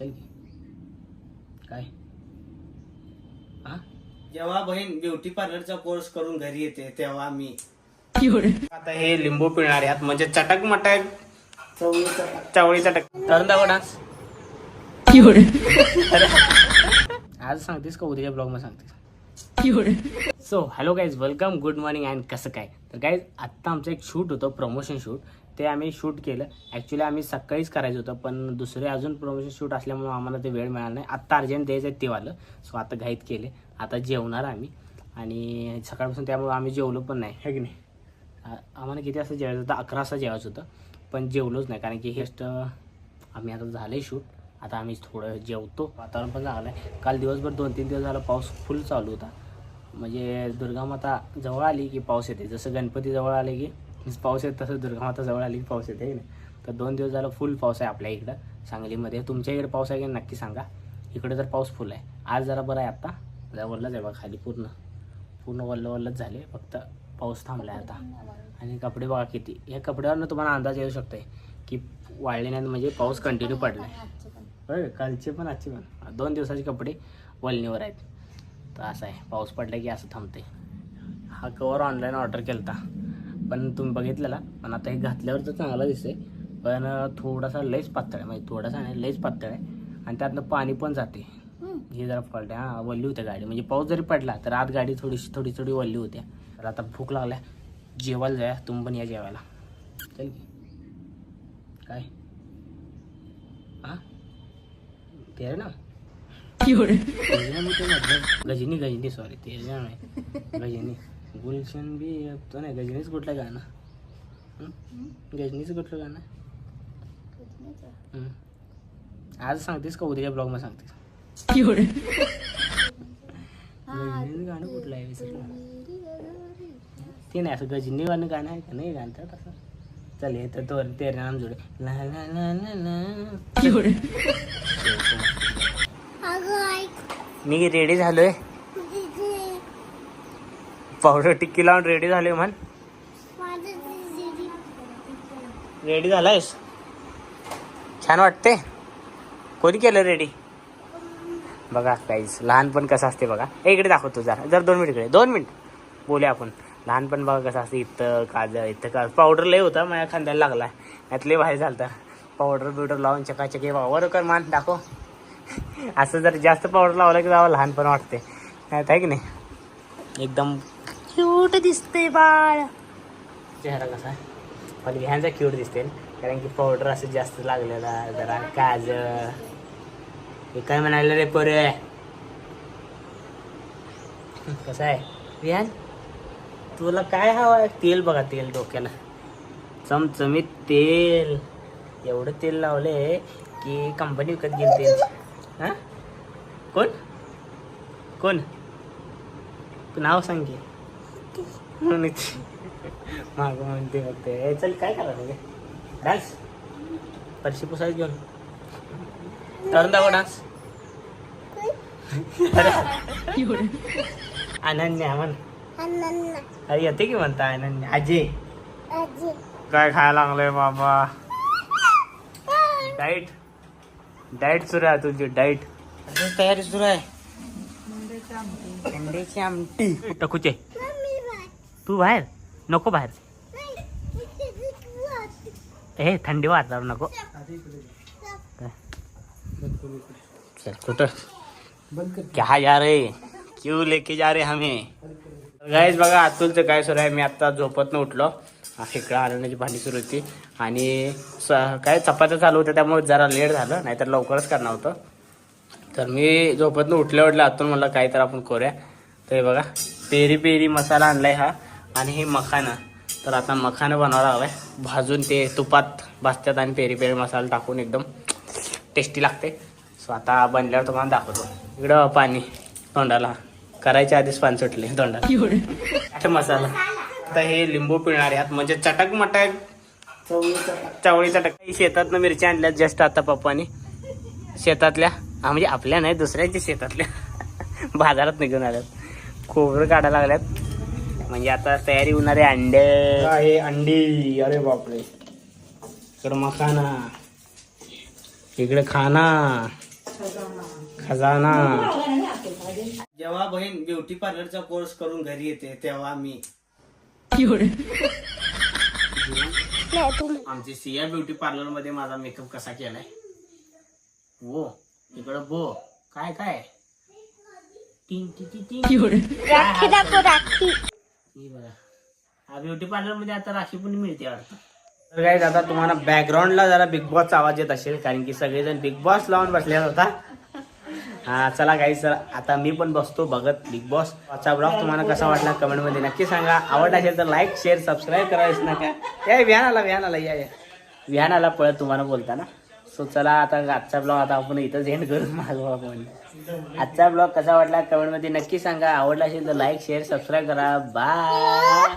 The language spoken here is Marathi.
चल की? काय? हा जेव्हा बहीण ब्युटी पार्लरचा कोर्स करून घरी येते तेव्हा मी. आता हे लिंबू पिळणार यात म्हणजे चटक मटक. चवळी चटक. दाखव डान्स आज सांगतेस का उद्याच्या ब्लॉगमध्ये सांगतेस? So hello guys welcome good morning and कसं काय? तर गाईज आत्ता आमचं एक शूट होतं प्रमोशन शूट ते आम्ही शूट केलं. ॲक्च्युली आम्ही सकाळीच करायचं होतं पण दुसरे अजून प्रमोशन शूट असल्यामुळे आम्हाला ते वेळ मिळाला नाही. आत्ता अर्जंट द्यायचं आहे ते वालं सो आता घाईत केले. आता जेवणार आम्ही. आणि सकाळपासून त्यामुळे आम्ही जेवलो पण नाही. है की नाही? आम्हाला किती वाजता जेवायचं होतं? अकरा वाजता जेवायचं होतं. पण जेवलोच नाही कारण की हेस्ट आम्ही आता झालं आहे शूट. आता आम्ही थोडं जेवतो. वातावरण पण चांगलं आहे. काल दिवसभर दोन तीन दिवस झाला पाऊस फुल चालू होता. म्हणजे दुर्गामाता जवळ आली की पाऊस येते. जसं गणपती जवळ आले की पाऊस येत तसं दुर्गामाता जवळ आली की पाऊस येते ना? तर दोन दिवस झालं फुल पाऊस आहे आपल्या इकडं सांगलीमध्ये. तुमच्या इकडे पाऊस आहे की नक्की सांगा. इकडे तर पाऊस फुल आहे. आज जरा बरं आहे आत्ता जरा वल्लच आहे बघा खाली पूर्ण. पूर्ण वल्ल वल्लच झाले. फक्त पाऊस थांबला आहे आता. आणि कपडे बघा किती. या कपड्यावरनं तुम्हाला अंदाज येऊ शकतोय की वाळले नाही म्हणजे पाऊस कंटिन्यू पडला आहे कालचे पण आजचे पण. दोन दिवसाचे कपडे वलणीवर आहेत. तर असं आहे. पाऊस पडला की असं थांबते हा कवर ऑनलाईन ऑर्डर केला पण तुम्ही बघितलेला. पण आता हे घातल्यावर तर चांगला दिसते पण थोडासा लईच पातळ आहे. म्हणजे थोडासा नाही लईच पातळ आहे. आणि त्यातनं पाणी पण जाते. हे जरा फॉल्ट आहे. हां वल्ली होत्या गाडी. म्हणजे पाऊस जरी पडला तर आत गाडी थोडीशी थोडी थोडी वल्ली होत्या. तर आता भूक लागल्या. जेवायला जाऊया. तुम्ही पण या जेवायला. चल काय? हां? ते ना? गजनी गजनी सॉरी तेजा नाही गजनी. गुलशन बी तो नाही गजनीच कुठलं गाणं? हं? गजनीचं कुठलं गाणं. आज सांगतेस का उद्याच्या ब्लॉगमध्ये सांगतेस? गजनीचं गाणं कुठलं आहे विसरलं ते नाही असं गजनी गाणं गाणं आहे का? नाही गाणं असं चल हे तर तो तेरे नाम जोडे. ला ला ला ला ला. मी रेडी झालोय. पावडर टिक्की लावून रेडी झालोय म्हण. रेडी झालायस? छान वाटते कोणी केलं रेडी बघा काहीच लहानपण कसं असते बघा. इकडे दाखवतो जरा. जर दोन मिनिट इकडे. दोन मिनिट. बोलूया आपण. लहानपण बघा कसं असतं इथं काजळ इथं का पावडर लय होता माझ्या खांद्याला लागला. यात लय बाहेर झालता. पावडर बिवडर लावून चकाचकी वर कर मान दाखव. असं जर जास्त पावडर लावलं की जावं लहानपण वाटते आहे की नाही? एकदम क्यूट दिसते बाळ. चेहरा कसा आहे? पण ह्यांचा क्यूट दिसते कारण की पावडर असं जास्त लागलेला जरा. काजळ. हे काय म्हणाले रे पोरे? कसं आहे? विहान तुला काय हवं आहे? तेल बघा तेल डोक्याला चमचमीत तेल. एवढं तेल लावले की कंपनी विकत गेली तेल. हां? कोण? कोण? नाव सांग की. माग म्हणते ए, चल काय करा रे डान्स? परशी पुसायच घेऊन. करून दाखव डान्स. अनन्या म्हण. अरे येते की म्हणता अनन्या? अजय. काय खायला लागलंय बाबा? डाईट डाईट सुरू आहे तुझी डाईट तयारी सुरू आहे. अंड्याची आमटी. टकूचे तू बाहेर. नको बाहेर. ए थंडी वाजणार नको. चल कुठं? क्या जा रे? क्यू लेके जा रे हमें? गाईज बघा अतुलचं काय सुरू आहे. मी आता झोपत उठलो इकडं आणण्याची भांडी सुरू होती. आणि स- काय चपात्या चालू होत्या त्यामुळे जरा लेट झालं. नाहीतर लवकरच करणार होतं. तर मी झोपतनं उठल्या उठल्या आतून म्हणलं काय तर आपण करूया. तर हे बघा पेरी पेरी मसाला आणलाय हा. आणि हे मखानं तर आता मखानं बनवायला लागलाय भाजून ते तुपात भाजतात आणि पेरी पेरी मसाला टाकून एकदम टेस्टी लागते. सो आता बनल्यावर तुम्हाला दाखवतो. इकडं पाणी तोंडाला. करायच्या आधीच पाणी सुटले तोंडाला. मसाला. आता हे लिंबू पिणारे आहेत. म्हणजे चटक मटक चवळी चटक शेतातनं मिरच्या आणल्यात जस्ट आता पप्पानी. शेतातल्या म्हणजे आपल्या नाही दुसऱ्यांच्या शेतातल्या. बाजारात निघून आल्यात. खोबरं काढायला लागल्यात. म्हणजे आता तयारी होणारे अंडे. आहे अंडी. अरे बापरे. इकडं मखाना. इकडे खाना. खजाना. जेव्हा बहीण ब्युटी पार्लरचा कोर्स करून घरी येते तेव्हा मी. आमची सिया ब्युटी पार्लरमध्ये माझा मेकअप कसा केलाय? वो इकडं बो. काय काय? टिंग टिंग टिंग टिंग. राखी दाखव राखी. ब्युटी पार्लरमध्ये आता राखी पण मिळते वाटतं. तर काय आता तुम्हाला बॅकग्राऊंडला जरा बिग बॉसचा आवाज येत असेल कारण की सगळेजण बिग बॉस लावून बसले होता हा चला काही सर आता मी पण बसतो बघत बिग बॉस आजचा ब्लॉग तुम्हाला कसा वाटला कमेंटमध्ये नक्की सांगा. आवड असेल तर लाईक शेअर सबस्क्राईब करायचं नका. या विहान आला विहान आला या या. आला पळत तुम्हाला बोलताना. सो चला आता आजचा ब्लॉग आता आपण इथंच एंड करू मागू आपण. आजचा ब्लॉग कसा वाटला कमेंटमध्ये नक्की सांगा. आवडला असेल तर लाईक शेअर सबस्क्राईब करा. बाय